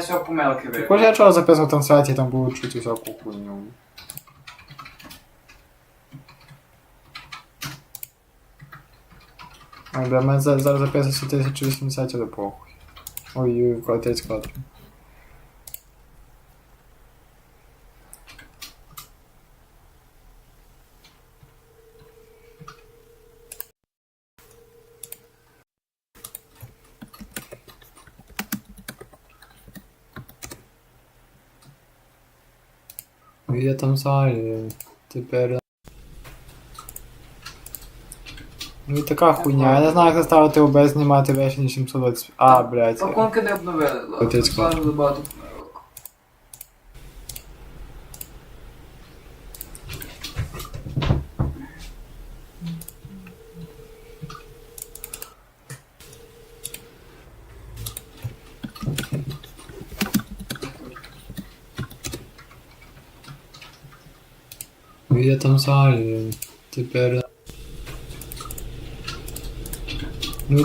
все помилки Також я чого записував там сайті, там було чути всяку хуйню. Ой, бля, мене зараз записується 1080, до похуй. Ой, ой, 30 кадрів. Я там залі. Тепер. Ну і така хуйня. Я не знаю, як заставити ОБ знімати вещі ніж 720. А, блядь. Пакунки не обновили. ладно, клад. Я там залі. Тепер. Ну